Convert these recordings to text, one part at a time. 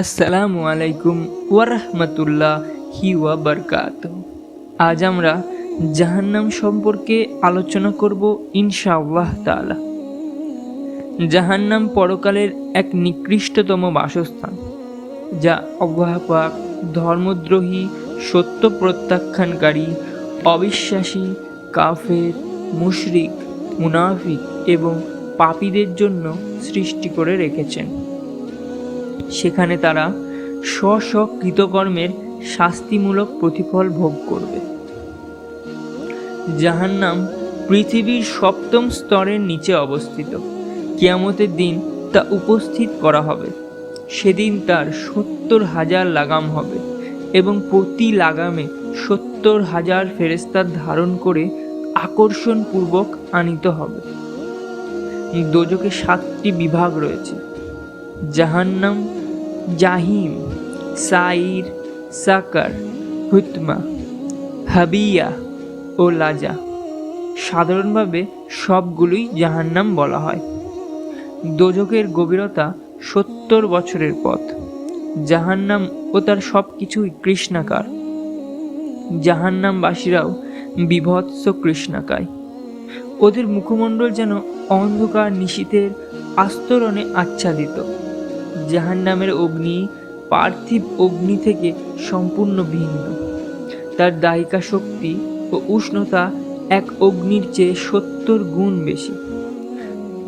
আসসালামু আলাইকুম ওয়ারহমতুল্লাহ হি ওয়া বরকাত আজ আমরা জাহান্নাম সম্পর্কে আলোচনা করব ইনশাআল্লাহ তাআলা। জাহান্নাম পরকালের এক নিকৃষ্টতম বাসস্থান, যা আল্লাহ পাক ধর্মদ্রোহী, সত্য প্রত্যাখ্যানকারী, অবিশ্বাসী, কাফের, মুশরিক, মুনাফিক এবং পাপীদের জন্য সৃষ্টি করে রেখেছেন। সেখানে তারা স্ব স্ব কৃতকর্মের শাস্তিমূলক প্রতিফল ভোগ করবে। জাহান্নাম পৃথিবীর সপ্তম স্তরের নিচে অবস্থিত। কিয়ামতের দিন তা উপস্থিত করা হবে। সেদিন তার সত্তর হাজার লাগাম হবে এবং প্রতি লাগামে সত্তর হাজার ফেরেস্তার ধারণ করে আকর্ষণপূর্বক আনিত হবে। দোজকে সাতটি বিভাগ রয়েছে। জাহান্নাম, জাহিম সাইর সাকার, হুতমা, হাবিয়া ও লাজা। সাধারণভাবে সবগুলোই জাহান্নাম বলা হয়। দোজকের গভীরতা সত্তর বছরের পথ। জাহান্নাম ও তার সব কিছুই কৃষ্ণাকার। জাহান্নামবাসীরাও বিভৎস কৃষ্ণাকায়। ওদের মুখমণ্ডল যেন অন্ধকার নিশীতের আস্তরণে আচ্ছাদিত। জাহান্নামের অগ্নি পার্থিব অগ্নি থেকে সম্পূর্ণ ভিন্ন। তার দায়িকা শক্তি ও উষ্ণতা এক অগ্নির চেয়ে সত্তর গুণ বেশি।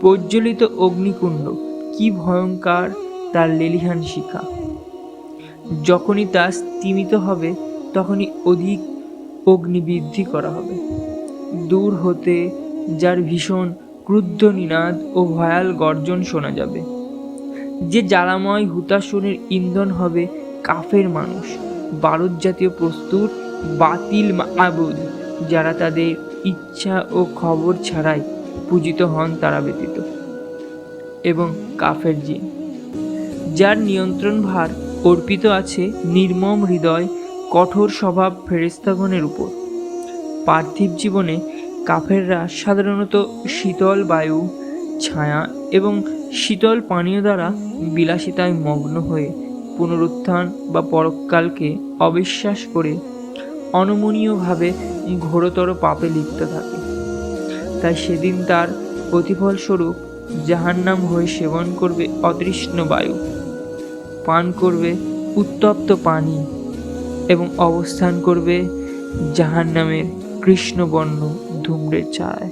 প্রজ্বলিত অগ্নিকুণ্ড কি ভয়ঙ্কর তার লেলিহান শিখা। যখনই তা স্তিমিত হবে, তখনই অধিক অগ্নি বৃদ্ধি করা হবে। দূর হতে যার ভীষণ ক্রুদ্ধ নিনাদ ও ভয়াল গর্জন শোনা যাবে। যে জ্বালাময় হুতাশনের ইন্ধন হবে কাফের মানুষ। বারুদ জাতীয় প্রস্তুত, বাতিল আবুদ, যারা তাদের ইচ্ছা ও খবর ছাড়াই পূজিত হন তারা ব্যতীত, এবং কাফের জিন। যার নিয়ন্ত্রণ ভার অর্পিত আছে নির্মম হৃদয়, কঠোর স্বভাব ফেরেস্তাগণের উপর। পার্থিব জীবনে কাফেররা সাধারণত শীতল বায়ু, ছায়া এবং শীতল পানীয় দ্বারা বিলাসিতায় মগ্ন হয়ে পুনরুত্থান বা পরকালকে অবিশ্বাস করে অনমনীয়ভাবে ঘোরতর পাপে লিপ্ত থাকে। তাই সেদিন তার প্রতিফলস্বরূপ জাহান্নাম হয়ে সেবন করবে অতৃষ্ণ বায়ু, পান করবে উত্তপ্ত পানি এবং অবস্থান করবে জাহান্নামের কৃষ্ণবর্ণ ধূম্রের ছায়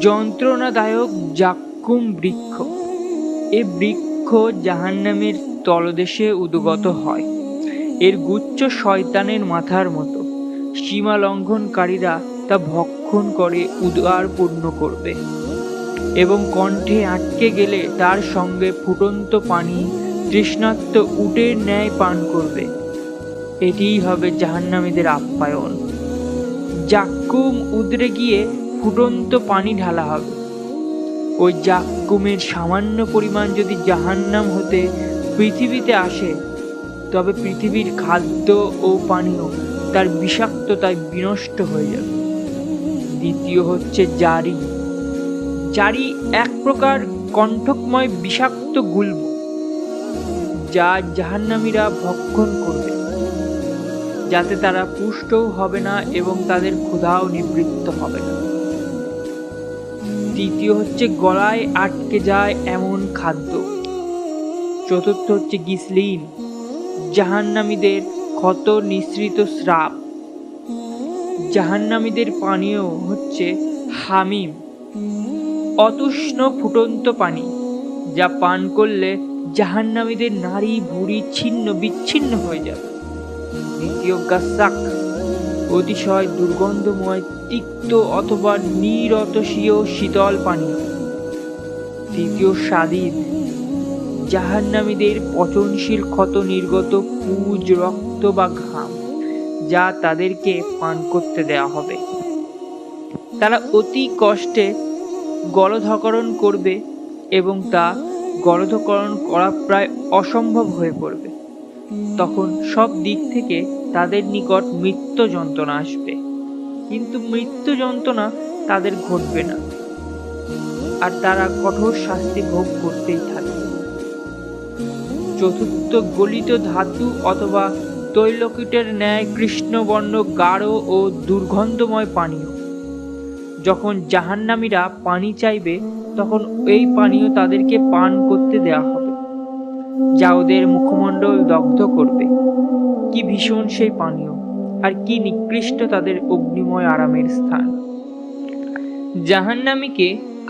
যন্ত্রণাদায়ক জাক্কুম বৃক্ষ এ বৃক্ষ জাহান্নামের তলদেশে উদ্গত হয়। এর গুচ্ছ শয়তানের মাথার মতো। সীমা লঙ্ঘনকারীরা তা ভক্ষণ করে উদার পূর্ণ করবে এবং কণ্ঠে আটকে গেলে তার সঙ্গে ফুটন্ত পানি তৃষ্ণাত্ম উটের ন্যায় পান করবে। এটিই হবে জাহান্নামীদের আপ্যায়ন। জাক্কুম উদরে গিয়ে ফুটন্ত পানি ঢালা হবে। ওই জাক্কুমের সামান্য পরিমাণ যদি জাহান্নাম হতে পৃথিবীতে আসে, তবে পৃথিবীর খাদ্য ও পানীয় তার বিষাক্ততায় বিনষ্ট হয়ে যাবে। দ্বিতীয় হচ্ছে জারি। জারি এক প্রকার কণ্ঠকময় বিষাক্ত গুল্ম যা জাহান্নামীরা ভক্ষণ করবে। যাতে তারা পুষ্টও হবে না এবং তাদের ক্ষুধাও নিবৃত্ত হবে না। তৃতীয় হচ্ছে গলায় আটকে যায় এমন খাদ্য। চতুর্থ হচ্ছে গিসলিন, জাহান্নামীদের ক্ষত নিঃসৃত স্রাব। জাহান্নামীদের পানীয় হচ্ছে হামিম, অতুষ্ণ ফুটন্ত পানি, যা পান করলে জাহান্নামীদের নারী ভুড়ি ছিন্ন বিচ্ছিন্ন হয়ে যাবে দ্বিতীয় গাসাক অতিশয় দুর্গন্ধময়, তিক্ত অথবা নিরতসীয় শীতল পানীয় তৃতীয় স্বাদিদ জাহান্নামীদের পচনশীল ক্ষত নির্গত পুজ, রক্ত বা ঘাম, যা তাদেরকে পান করতে দেওয়া হবে। তারা অতি কষ্টে গলধকরণ করবে এবং তা গলধকরণ করা প্রায় অসম্ভব হয়ে পড়বে। তখন সব দিক থেকে তাদের নিকট মৃত্যু যন্ত্রণা আসবে। কিন্তু মৃত্যু যন্ত্রণা তাদের ঘটবে না। আর তারা কঠোর শাস্তি ভোগ করতেই থাকবে চতুর্থ গলিত ধাতু অথবা তৈলকিটের ন্যায় কৃষ্ণবর্ণ গাঢ় ও দুর্গন্ধময় পানীয়। যখন জাহান্নামীরা পানি চাইবে, তখন এই পানীয় তাদেরকে পান করতে দেয়া হবে। যা ওদের মুখমণ্ডল দগ্ধ করবে। কি ভীষণ সেই পানীয়, আর কি নিকৃষ্ট তাদের অগ্নিময় আরামের স্থান। জাহান্নামীকে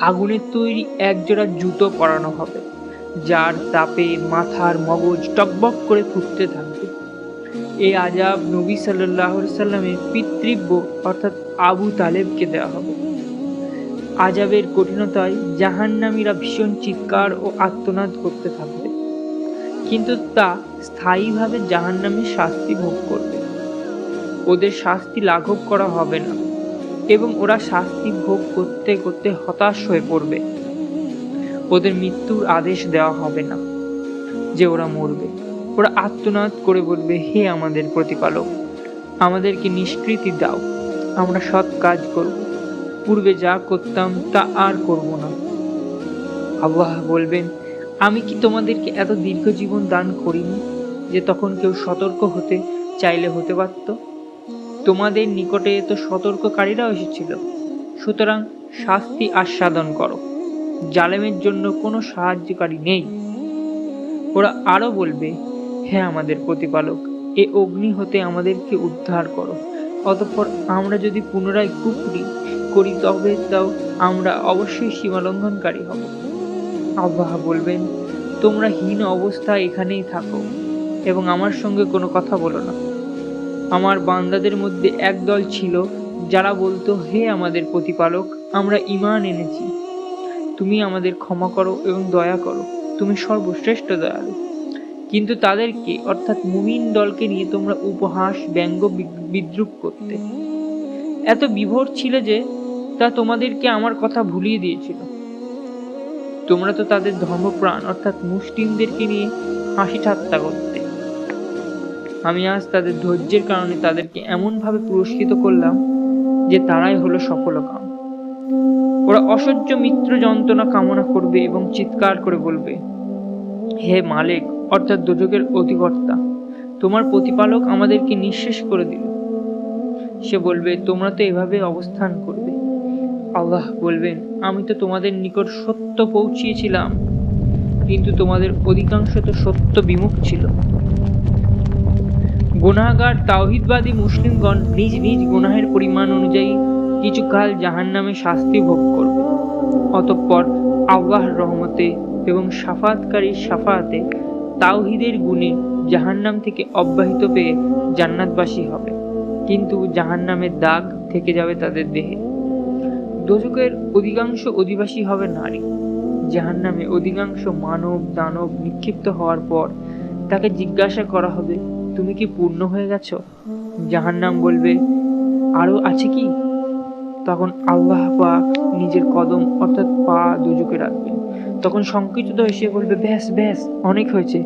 আগুনের তৈরি একজোড়া জুতো পরানো হবে, যার তাপে মাথার মগজ টকবক করে ফুটতে থাকবে। এই আজাব নবী সাল্লাহ সাল্লামের পিতৃব্য, অর্থাৎ আবু তালেবকে দেওয়া হবে। আজাবের কঠিনতায় জাহান্নামীরা ভীষণ চিৎকার ও আত্মনাদ করতে থাকবে। কিন্তু তা স্থায়ীভাবে জাহান্নামীর শাস্তি ভোগ করবে। ওদের শাস্তি লাঘব করা হবে না, এবং ওরা শাস্তি ভোগ করতে করতে হতাশ হয়ে পড়বে। ওদের মৃত্যুর আদেশ দেওয়া হবে না যে ওরা মরবে। ওরা আত্মনাদ করে বলবে, হে আমাদের প্রতিপালক, আমাদেরকে নিষ্কৃতি দাও, আমরা সৎ কাজ করব। পূর্বে যা করতাম তা আর করব না। আল্লাহ বলবেন আমি কি তোমাদেরকে এত দীর্ঘ জীবন দান করিনি যে তখন কেউ সতর্ক হতে চাইলে হতে পারত? তোমাদের নিকটে তো সতর্ককারীরাও এসেছিল। সুতরাং শাস্তি আস্বাদন করো। জালেমের জন্য কোনো সাহায্যকারী নেই। ওরা আরও বলবে হ্যাঁ আমাদের প্রতিপালক, এ অগ্নি হতে আমাদেরকে উদ্ধার করো। অতঃপর আমরা যদি পুনরায় কুপুরি করি, তবে তাও আমরা অবশ্যই সীমালঙ্ঘনকারী হব। আল্লাহ বলবেন, তোমরা হীন অবস্থায় এখানেই থাকো এবং আমার সঙ্গে কোনো কথা বলো না। আমার বান্দাদের মধ্যে এক দল ছিল যারা বলতো, হে আমাদের প্রতিপালক, আমরা ইমান এনেছি। তুমি আমাদের ক্ষমা করো এবং দয়া করো। তুমি সর্বশ্রেষ্ঠ দয়ালু। কিন্তু তাদেরকে, অর্থাৎ মুমিন দলকে নিয়ে তোমরা উপহাস, ব্যঙ্গ বিদ্রুপ করতে। এত বিভোর ছিল যে, তা তোমাদেরকে আমার কথা ভুলিয়ে দিয়েছিল। তোমরা তো তাদের ধর্মপ্রাণ, অর্থাৎ মুসলিমদেরকে নিয়ে হাসি ঠাট্টা করতে। আমি আজ তাদের ধৈর্যের কারণে তাদেরকে এমনভাবে পুরস্কৃত করলাম যে তারাই হলো সফলকাম। ওরা অসহ্য মিত্র যন্ত্রণা কামনা করবে এবং চিৎকার করে বলবে, হে মালিক, অর্থাৎ দুযোগের অধিকর্তা, তোমার প্রতিপালক আমাদেরকে নিঃশেষ করে দিল। সে বলবে, তোমরা তো এভাবে অবস্থান করবে। আল্লাহ বলবেন, আমি তো তোমাদের নিকট সত্য পৌঁছিয়েছিলাম, কিন্তু তোমাদের অধিকাংশ তো সত্য বিমুখ ছিল। গুনাহগার তাওহিদবাদী মুসলিমগণ নিজ নিজ গুনাহের পরিমাণ অনুযায়ী কিছুকাল জাহান্নামে শাস্তি ভোগ করবে। অতঃপর আল্লাহর রহমতে এবং সাফাতকারীর সাফাতে তাওহিদের গুণে জাহান্নাম থেকে অব্যাহিত পেয়ে জান্নাতবাসী হবে। কিন্তু জাহান্নামের দাগ থেকে যাবে তাদের দেহে। দোজকের অধিকাংশ অধিবাসী হবে নারী। যাহার জাহান্নামে অধিকাংশ মানব, দানব নিক্ষিপ্ত হওয়ার পর তাকে জিজ্ঞাসা করা হবে, তুমি কি পূর্ণ হয়ে গেছো? জাহান্নাম বলবে আরও আছে কি? তখন আল্লাহ পাক নিজের কদম অর্থাৎ পা দুজুকে রাখবেন। তখন সংকুচিত হয়ে সে বলবে ব্যাস ব্যাস অনেক হয়েছে।